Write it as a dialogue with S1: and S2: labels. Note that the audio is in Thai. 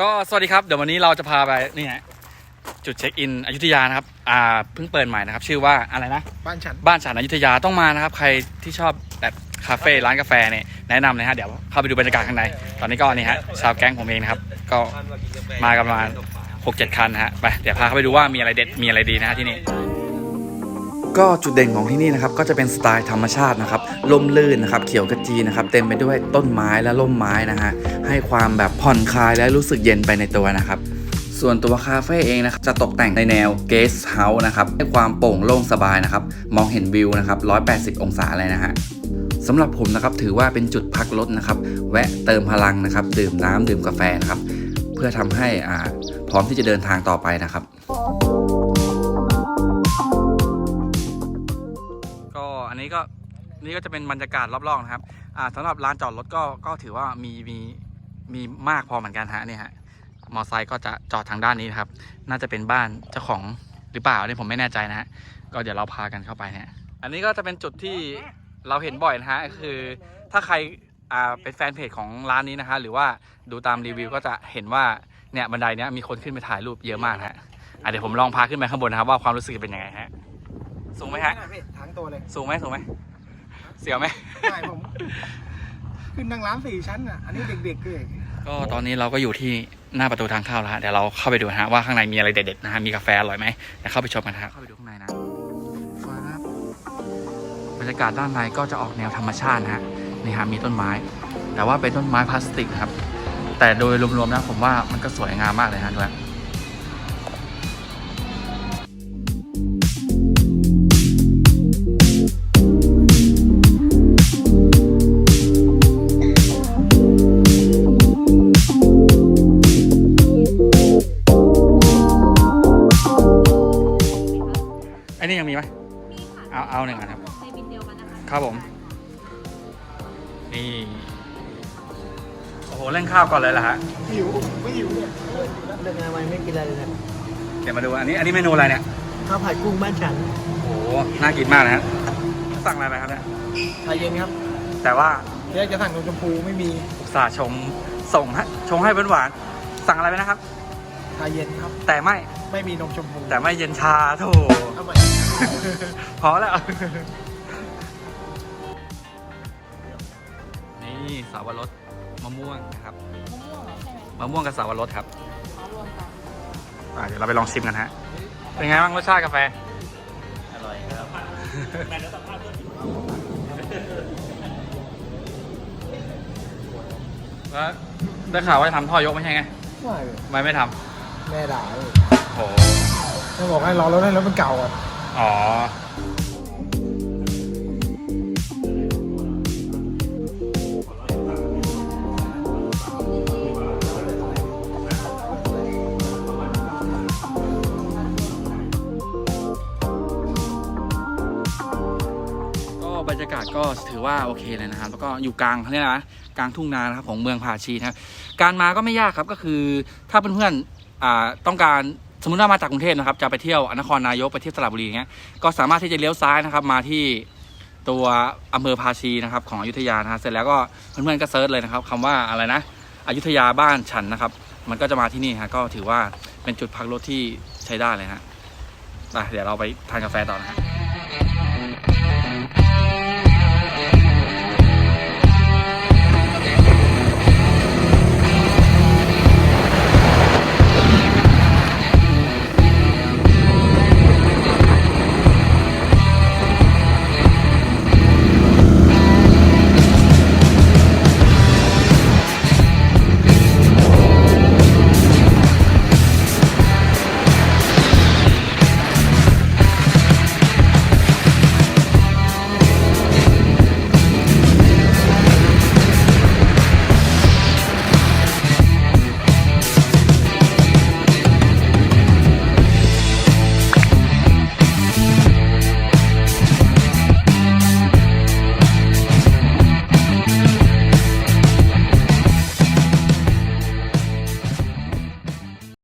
S1: ก็สวัสดีครับ เดี๋ยววันนี้เราจะพาไปนี่ฮะจุดเช็คอินอยุธยานะครับ อ่าเพิ่งเปิดใหม่นะครับ ชื่อว่าอะไรนะ
S2: บ้านฉัน
S1: บ้านฉันอยุธยาต้องมานะครับ ใครที่ชอบแบบคาเฟ่ร้านกาแฟเนี่ยแนะนำเลยฮะเดี๋ยวเข้าไปดูบรรยากาศข้างใน ตอนนี้ก็นี่ฮะชาวแก๊งผมเองนะครับ ก็มากันประมาณหกเจ็ดคันนะฮะไปเดี๋ยวพาเข้าไปดูว่ามีอะไรเด็ดมีอะไรดีนะฮะที่นี่ ก็จุดเด่นของที่นี่นะครับก็จะเป็นสไตล์ธรรมชาตินะครับล่มลื่นนะครับเขียวกระจีนะครับเต็มไปด้วยต้นไม้และร่มไม้นะฮะให้ความแบบผ่อนคลายและรู้สึกเย็นไปในตัวนะครับส่วนตัวคาเฟ่เองนะครับจะตกแต่งในแนวเกสเฮาส์นะครับให้ความโปร่งโล่งสบายนะครับมองเห็นวิวนะครับ 180 องศาเลยนะฮะสำหรับผมนะครับถือว่าเป็นจุดพักรถนะครับแวะเติมพลังนะครับดื่มน้ำดื่มกาแฟนะครับเพื่อทำให้อ่าพร้อมที่จะเดินทางต่อไปนะครับ นี้ก็นี่ก็จะเป็นบรรยากาศรอบๆนะครับอ่าสำหรับลานจอดรถก็ก็ถือว่ามีมีมีมากพอเหมือนกันฮะนี่ฮะมอไซค์ก็จะจอดทางด้านนี้นะครับ น่าจะเป็นบ้านเจ้าของหรือเปล่าเนี่ยผมไม่แน่ใจนะฮะก็เดี๋ยวเราพากันเข้าไปเนี่ยอันนี้ก็จะเป็นจุดที่เราเห็นบ่อยนะฮะคือถ้าใครอ่าเป็นแฟนเพจของร้านนี้นะฮะหรือว่าดูตามรีวิวก็จะเห็นว่าเนี่ยบันไดเนี้ยมีคนขึ้นไปถ่ายรูปเยอะมากนะฮะอะเดี๋ยวผมลองพาขึ้นไปข้างบนนะครับว่าความรู้สึกเป็นยังไงฮะสูงไหมฮะ
S2: งตัวเลย
S1: สูงไหมสูงไหมเสียวไหม
S2: ใช่ผม ขึ้นนั่งร้านสี่ชั้นอะ อันนี้เด็กๆเลย
S1: ก็ตอนนี้เราก็อยู่ที่หน้าประตูทางเข้าแล้วฮะเดี๋ยวเราเข้าไปดูนะฮะว่าข้างในมีอะไรเด็ดๆนะฮะมีกาแฟอร่อยไหมเดี๋ยวเข้าไปชมกันฮะเข้าไปดูข้างในนะฟ้าบรรยากาศด้านในก็จะออกแนวธรรมชาตินะฮะนี่ฮะมีต้นไม้ แต่ว่าเป็นต้นไม้พลาสติกครับ แต่โดยรวมๆนะผมว่ามันก็สวยงามมากเลยฮะด้วย
S3: คะ
S1: ครับผม นี่ โอ้โหเล่นข้าวก่อนเลยเหรอฮะ
S2: หิวไม่หิวเนี่ยเดินงานไปไม่กินอะไรเลยนะ
S1: เดี๋ยวมาดูอันนี้อันนี้เมนูอะไรเนี่ย
S2: ข้าวผัดกุ้งบ้านฉัน
S1: โอ้โห น่ากินมากนะฮะ สั่งอะไรไปครับเนี่ย
S2: ชาเย็นครับ
S1: แต่ว่า
S2: เดี๋ยวจะสั่งนมชมพูไม่มี
S1: อุตส่าห์ชงส่งให้ชงให้หวานๆสั่งอะไรไปนะครับ
S2: ชาเย็นครับ
S1: แต่ไม่
S2: ไม่มีนมชมพู
S1: แต่ไม่เย็นชาโถ
S2: ทำไม
S1: พอแล้ว นี่สาวรสมะม่วงนะครับ
S3: มะม่วงเหรอใช่ไหม
S1: มะม่วงกับสาวรสครับ
S3: อ๋อรวมกัน
S1: อะเดี๋ยวเราไปลองชิมกันฮะเป็นไงบ้างรสชาติกาแฟ
S4: อร่อยครับ
S1: แล้วได้ข่าวว่าจะทำท่อยกไม่ใช่ไง
S2: ไม่เลย
S1: ทำไมไม่ท
S2: แม่ด่าเลยำ
S1: โอ้
S2: ไม่บอกให้รอรถให้รถมันเก่าอะ
S1: อ๋อ บรรยากาศก็ถือว่าโอเคเลยนะครับ แล้วก็อยู่กลางเขาเรียกอะไรนะกลางทุ่งนานะครับของเมืองผาชีนะครับการมาก็ไม่ยากครับก็คือถ้าเพื่อนๆต้องการสมมติว่ามาจากกรุงเทพนะครับจะไปเที่ยวนครนายกไปเที่ยวสระบุรีอย่างเงี้ยก็สามารถที่จะเลี้ยวซ้ายนะครับมาที่ตัวอำเภอภาชีนะครับของอยุธยานะฮะเสร็จแล้วก็เพื่อนๆก็เซิร์ชเลยนะครับคำว่าอะไรนะอยุธยาบ้านฉันนะครับ มันก็จะมาที่นี่ฮะก็ถือว่าเป็นจุดพักรถที่ใช้ได้เลยฮะไปเดี๋ยวเราไปทานกาแฟต่อนะฮะ